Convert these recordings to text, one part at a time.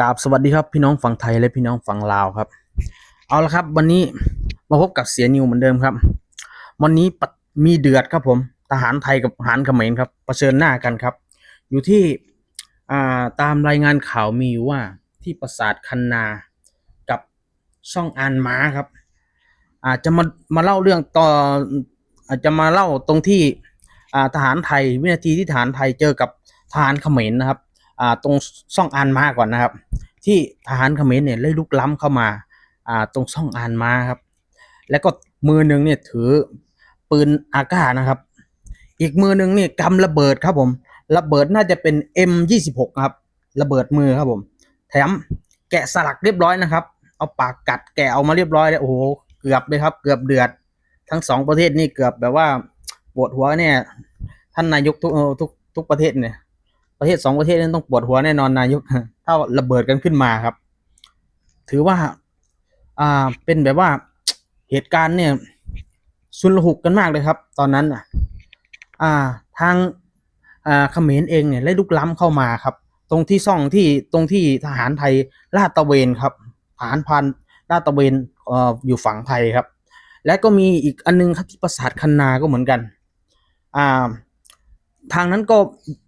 กราบสวัสดีครับพี่น้องฝั่งไทยและพี่น้องฝั่งลาวครับ เอาละครับ วันนี้มาพบกับเสียนิวเหมือนเดิมครับ วันนี้มีเดือดครับผมทหารไทยกับทหารเขมรครับเผชิญหน้ากันครับ อยู่ที่ตามรายงานข่าวมีอยู่ว่าที่ปราสาทคันนากับช่องอานม้าครับ อาจจะมามาเล่าเรื่องต่ออาจจะมาเล่าตรงที่ทหารไทยวินาทีที่ทหารไทยเจอกับทหารเขมรนะครับ อ่าตรงช่องอานมาก่อนนะครับ ที่ทหารเขมรเนี่ยไล่ลุกล้ำเข้ามาอ่าตรงช่องอานมาครับ แล้วก็มือหนึ่งเนี่ยถือปืนอากาศนะครับ อีกมือหนึ่งเนี่ยกำระเบิดครับผม ระเบิดน่าจะเป็น M26 ครับ ระเบิดมือครับผม แถมแกะสลักเรียบร้อยนะครับ เอาปากกัดแกะเอามาเรียบร้อยแล้วโอ้โหเกือบเลยครับเกือบเดือด ทั้งสองประเทศนี่เกือบแบบว่าปวดหัวเนี่ย ท่านนายกทุกทุกทุกประเทศเนี่ย ประเทศสองประเทศนั้นต้องปวดหัวแน่นอนนายกถ้าระเบิดกันขึ้นมาครับ ถือว่า อ่าเป็นแบบว่าเหตุการณ์เนี่ยสุนหุกกันมากเลยครับ ตอนนั้นอะ อ่า ทางอ่าเขมรเองเนี่ยไล่ลุกล้ำเข้ามาครับ ตรงที่ซ่องที่ตรงที่ทหารไทยลาดตะเวนครับทหารพันลาดตะเวนอ่ออยู่ฝั่งไทยครับ และก็มีอีกอันนึงครับที่ปราสาทคันนาก็เหมือนกัน อ่า ทางนั้นก็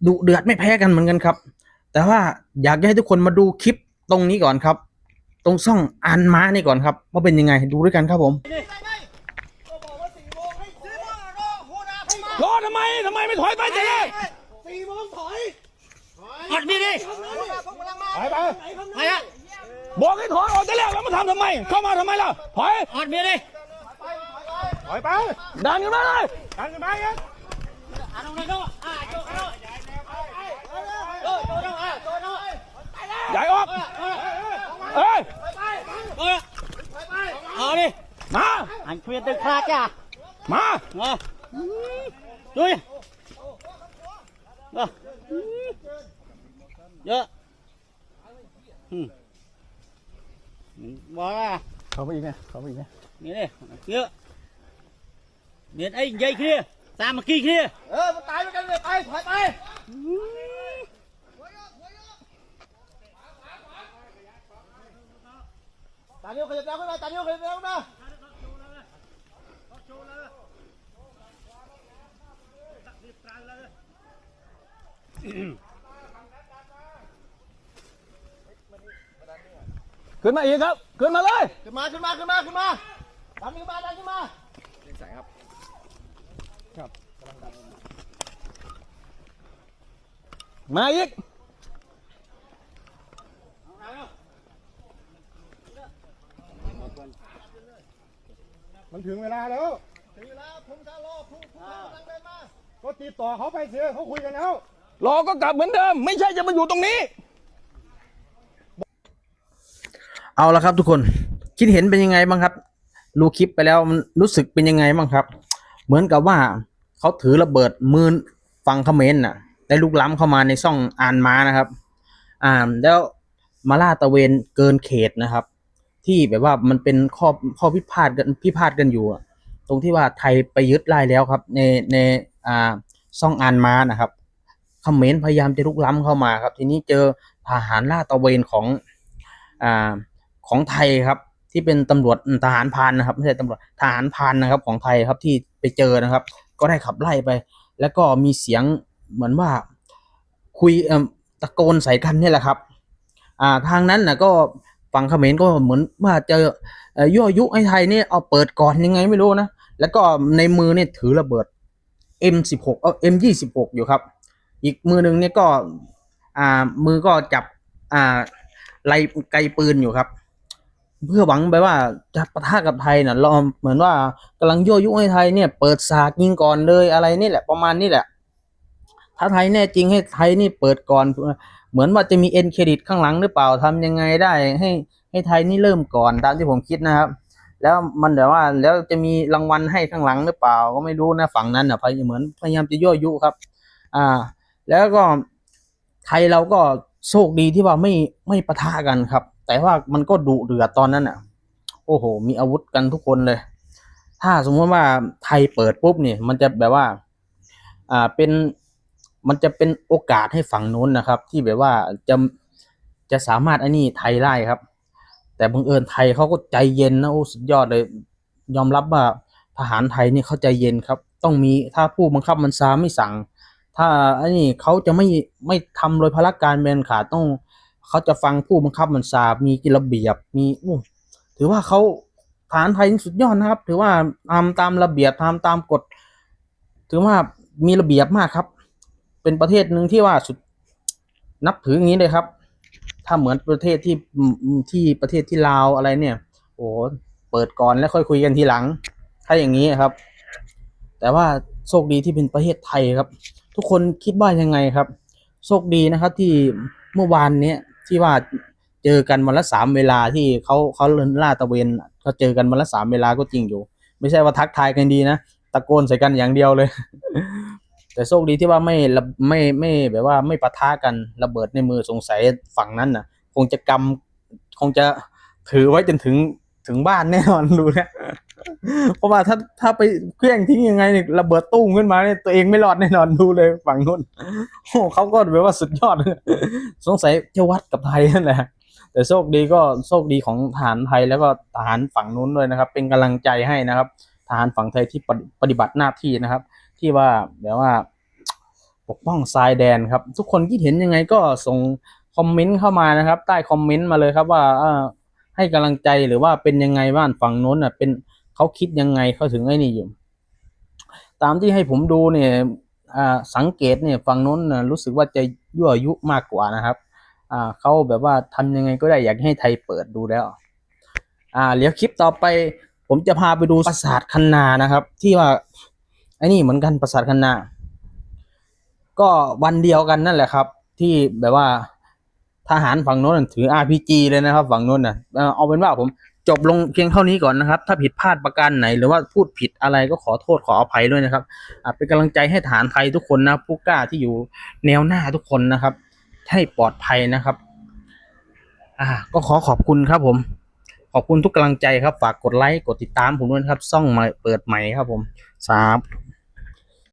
ดุเดือดไม่แพ้กันเหมือนกันครับ แต่ว่าอยากจะให้ทุกคนมาดูคลิปตรงนี้ก่อนครับ ตรงช่องอันม้านี่ก่อนครับว่าเป็นยังไงดูด้วยกันครับผมรอทำไมทำไมไม่ถอยไปเจ๊สี่โมงถอยอัดมีดิไปไปไปอะบอกให้ถอยออกแต่แล้วแล้วมาทำทำไม เข้ามาทำไมล่ะถอยอดเมียดิถอยไปดันกันมาเลยดันกันมาเงี้ยอ่านตรง นี้ก็อ่าโจโจโจโจโจอ่าโจโจใหญ่ออกเอ้ยเออเอาดิมาอันเคลียร์ตึกคลาจ้ามาเออดูดิเออเยอะอืมบอกว่าเข้าไปอีกไหมเข้าไปอีกไหมนี่ดิเยอะเด็ดไอ้ใหญ่เคลียร์สามัคคีเคลียร์เออมันตายไปกันเลยไปถอยไปตานิ้วขยับแล้วขึ้นมาตานิ้วขยับแล้วขึ้นมาขึ้นมาอีกครับ ขึ้นมาเลย ขึ้นมาขึ้นมาขึ้นมาขึ้นมาดันขึ้นมาดันขึ้นมา มาอีกมันถึงเวลาแล้วถึงเวลาผมจะรอผู้ผู้กำลังเดินมาก็ติดต่อเขาไปเสียเขาคุยกันแล้วรอก็กลับเหมือนเดิม ไม่ใช่จะมาอยู่ตรงนี้ เอาละครับทุกคน คิดเห็นเป็นยังไงบ้างครับดูคลิปไปแล้วมันรู้สึกเป็นยังไงบ้างครับ เหมือนกับว่าเขาถือระเบิดมือฝั่งเขมรน่ะ ได้ลุกล้ำเข้ามาในช่องอานมานะครับ อ่าแล้วมาล่าตะเวนเกินเขตนะครับ ที่แบบว่ามันเป็นข้อข้อพิพาทกันพิพาทกันอยู่ ตรงที่ว่าไทยไปยึดไล่แล้วครับ ในในอ่าช่องอานมานะครับเขมรพยายามจะลุกล้ำเข้ามาครับ ทีนี้เจอทหารล่าตะเวนของอ่าของไทยครับ ที่เป็นตำรวจทหารพานนะครับไม่ใช่ตำรวจทหารพานนะครับของไทยครับที่ ไปเจอนะครับ ก็ได้ขับไล่ไป แล้วก็มีเสียงเหมือนว่าคุยตะโกนใส่กันนี่แหละครับ อ่าทางนั้นนะก็ฝั่งเขมรก็เหมือนว่าจะเอ่อยั่วยุให้ไทยนี่เอาเปิดก่อนยังไงไม่รู้นะแล้วก็ในมือเนี่ยถือระเบิด M16 เออ M26 อยู่ครับ อีกมือหนึ่งเนี่ยก็อ่ามือก็จับอ่าไลไกลปืนอยู่ครับ เพื่อหวังไปว่าจะปะทะกับไทยน่ะรอเหมือนว่ากำลังยั่วยุให้ไทยเนี่ย เปิดสากยิงก่อนเลยอะไรนี่แหละ ประมาณนี้แหละ ถ้าไทยแน่จริงให้ไทยนี่เปิดก่อน เหมือนว่าจะมีเอ็นเครดิตข้างหลังหรือเปล่าทำยังไงได้ ให้ให้ไทยนี่เริ่มก่อนตามที่ผมคิดนะครับ แล้วมันแบบว่าแล้วจะมีรางวัลให้ข้างหลังหรือเปล่า ก็ไม่รู้นะฝั่งนั้นอะพยเหมือนพยายามจะยั่วยุครับ อ่า แล้วก็ไทยเราก็โชคดีที่ว่าไม่ไม่ปะทะกันครับ แต่ว่ามันก็ดุเดือดตอนนั้นอะ โอ้โห มีอาวุธกันทุกคนเลย ถ้าสมมติว่าไทยเปิดปุ๊บเนี่ยมันจะแบบว่า อ่าเป็นมันจะเป็นโอกาสให้ฝั่งนู้นนะครับ ที่แบบว่าจะจะสามารถอ้นี่ไทยได้ครับ แต่บังเอิญไทยเขาก็ใจเย็นนะโอ้สุดยอดเลย ยอมรับว่าทหารไทยนี่เขาใจเย็นครับ ต้องมีถ้าผู้บังคับบัญชาไม่สั่ง ถ้าอ้นี่เขาจะไม่ไม่ทำโดยพละการเป็นขาดต้อง เขาจะฟังผู้บังคับบัญชา มีกิระเบียบ มีอู้ถือว่าเขาทหารไทยสุดยอดนะครับ ถือว่าทำตามระเบียบทำตามกฎ ถือว่ามีระเบียบมากครับ เป็นประเทศหนึ่งที่ว่าสุดนับถืออย่างนี้เลยครับ ถ้าเหมือนประเทศที่ที่ประเทศที่ลาวอะไรเนี่ย โอ้เปิดก่อนแล้วค่อยคุยกันทีหลัง ถ้าอย่างนี้ครับ แต่ว่าโชคดีที่เป็นประเทศไทยครับ ทุกคนคิดว่ายังไงครับ โชคดีนะครับที่เมื่อวานเนี้ย ที่ว่าเจอกันวันละสามเวลาที่เขาเขาเลินล่าตะเวนเขาเจอกันวันละสามเวลาก็จริงอยู่ ไม่ใช่ว่าทักทายกันดีนะตะโกนใส่กันอย่างเดียวเลย แต่โชคดีที่ว่าไม่ระไม่ไม่แบบว่าไม่ปะทะกันระเบิดในมือสงสัยฝั่งนั้นน่ะ คงจะกำคงจะถือไว้จนถึงถึงบ้านแน่นอนดูนี่ย เพราะว่าถ้าถ้าไปเครื่องทิ้งยังไงเนี่ยระเบิดตุ้มขึ้นมาเนี่ยตัวเองไม่รอดแน่นอนดูเลยฝั่งนู้นโอ้เขาก็แบบว่าสุดยอด สงสัยจะวัดกับไทยนั่นแหละแต่โชคดีก็โชคดีของทหารไทยแล้วก็ทหารฝั่งนู้นด้วยนะครับ เป็นกำลังใจให้นะครับทหารฝั่งไทยที่ปฏิบัติหน้าที่นะครับ ที่ว่าแบบว่า ปกป้องทรายแดนครับ ทุกคนคิดเห็นยังไงก็ส่งคอมเมนต์เข้ามานะครับ ใต้คอมเมนต์มาเลยครับว่าให้กำลังใจหรือว่าเป็นยังไงบ้านฝั่งโน้นน่ะเป็น เขาคิดยังไงเขาถึงไอ้นี่อยู่ ตามที่ให้ผมดูเนี่ยสังเกตเนี่ยฝั่งโน้นรู้สึกว่าจะยั่วยุมากกว่านะครับเขาแบบว่าทำยังไงก็ได้อยากให้ไทยเปิดดูแล้ว อ่าเดี๋ยวคลิปต่อไปผมจะพาไปดูปราสาทคันนานะครับ ที่ว่าไอ้นี่เหมือนกันปราสาทคันนา ก็วันเดียวกันนั่นแหละครับ ที่แบบว่าทหารฝั่งโน้นถือ RPG เลยนะครับ ฝั่งโน้นนะเอาเป็นว่าผม จบลงเพียงเท่านี้ก่อนนะครับ ถ้าผิดพลาดประการไหน หรือว่าพูดผิดอะไรก็ขอโทษขออภัยด้วยนะครับอ่าเป็นกำลังใจให้ฐานไทยทุกคนนะผู้กล้าที่อยู่แนวหน้าทุกคนนะครับ ให้ปลอดภัยนะครับ อ่า ก็ขอขอบคุณครับผม ขอบคุณทุกกำลังใจครับ ฝากกดไลค์กดติดตามผมด้วยครับ ซ่องมาเปิดใหม่ครับผมสาม